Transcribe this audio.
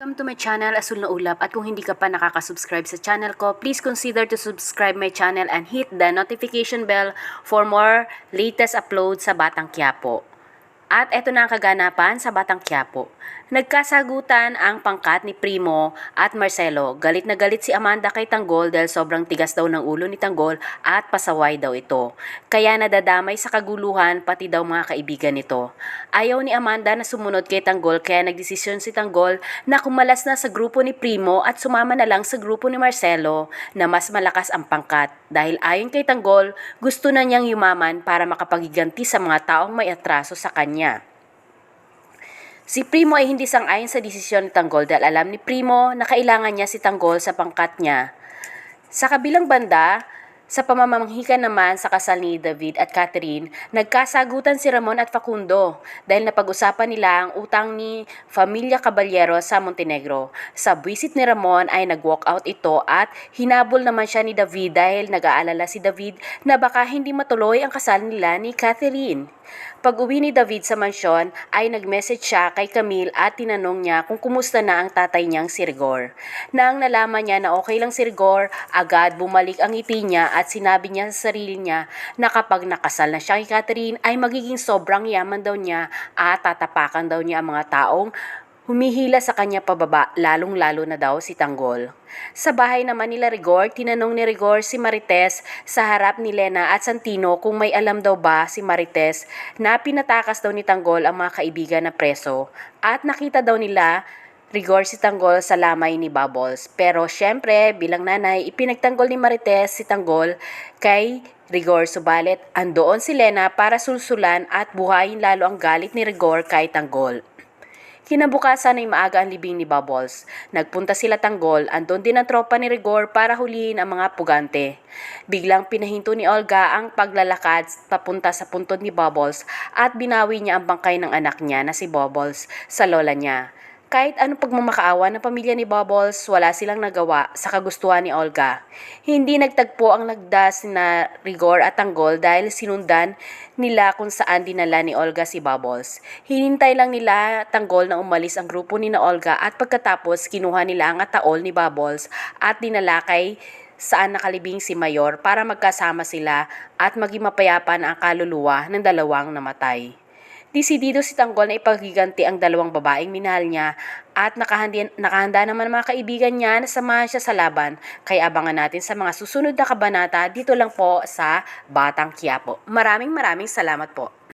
Welcome to my channel, Asul na Ulap. At kung hindi ka pa nakaka-subscribe sa channel ko, please consider to subscribe my channel and hit the notification bell for more latest uploads sa Batang Quiapo. At eto na ang kaganapan sa Batang Quiapo. Nagkasagutan ang pangkat ni Primo at Marcelo. Galit na galit si Amanda kay Tanggol dahil sobrang tigas daw ng ulo ni Tanggol at pasaway daw ito. Kaya nadadamay sa kaguluhan pati daw mga kaibigan nito. Ayaw ni Amanda na sumunod kay Tanggol kaya nagdesisyon si Tanggol na kumalas na sa grupo ni Primo at sumama na lang sa grupo ni Marcelo na mas malakas ang pangkat. Dahil ayon kay Tanggol, gusto na niyang yumaman para makapagiganti sa mga taong may atraso sa kanya. Si Primo ay hindi sang-ayon sa desisyon ni Tanggol dahil alam ni Primo na kailangan niya si Tanggol sa pangkat niya. Sa kabilang banda, sa pamamanghikan naman sa kasal ni David at Catherine, nagkasagutan si Ramon at Facundo dahil napag-usapan nila ang utang ni Familia Caballero sa Montenegro. Sa buwisit ni Ramon ay nag-walk out ito at hinabol naman siya ni David dahil nag-aalala si David na baka hindi matuloy ang kasal nila ni Catherine. Pag uwi ni David sa mansyon ay nag-message siya kay Camille at tinanong niya kung kumusta na ang tatay niyang si Rigor. Nang nalaman niya na okay lang si Rigor, agad bumalik ang ngiti niya at sinabi niya sa sarili niya na kapag nakasal na siya kay Catherine ay magiging sobrang yaman daw niya at tatapakan daw niya ang mga taong Humihila sa kanya pababa, lalong-lalo na daw si Tanggol. Sa bahay naman nila Rigor, tinanong ni Rigor si Marites sa harap ni Lena at Santino kung may alam daw ba si Marites na pinatakas daw ni Tanggol ang mga kaibigan na preso at nakita daw nila Rigor si Tanggol sa lamay ni Bubbles. Pero syempre, bilang nanay, ipinagtanggol ni Marites si Tanggol kay Rigor subalit andoon si Lena para sulsulan at buhayin lalo ang galit ni Rigor kay Tanggol. Kinabukasan ay maaga ang libing ni Bubbles. Nagpunta sila Tanggol, andon din ang tropa ni Rigor para hulihin ang mga pugante. Biglang pinahinto ni Olga ang paglalakad papunta sa puntod ni Bubbles at binawi niya ang bangkay ng anak niya na si Bubbles sa lola niya. Kahit anong pagmamakaawa ng pamilya ni Bubbles, wala silang nagawa sa kagustuhan ni Olga. Hindi nagtagpo ang lagdas na Rigor at Tanggol dahil sinundan nila kung saan dinala ni Olga si Bubbles. Hinintay lang nila Tanggol na umalis ang grupo ni na Olga at pagkatapos kinuha nila ang ataol ni Bubbles at dinala kay saan nakalibing si Mayor para magkasama sila at maging mapayapa ang kaluluwa ng dalawang namatay. Desidido si Tanggol na ipagiganti ang dalawang babaeng minahal niya at nakahanda, naman mga kaibigan niya na samahan siya sa laban. Kaya abangan natin sa mga susunod na kabanata dito lang po sa Batang Quiapo. Maraming maraming salamat po.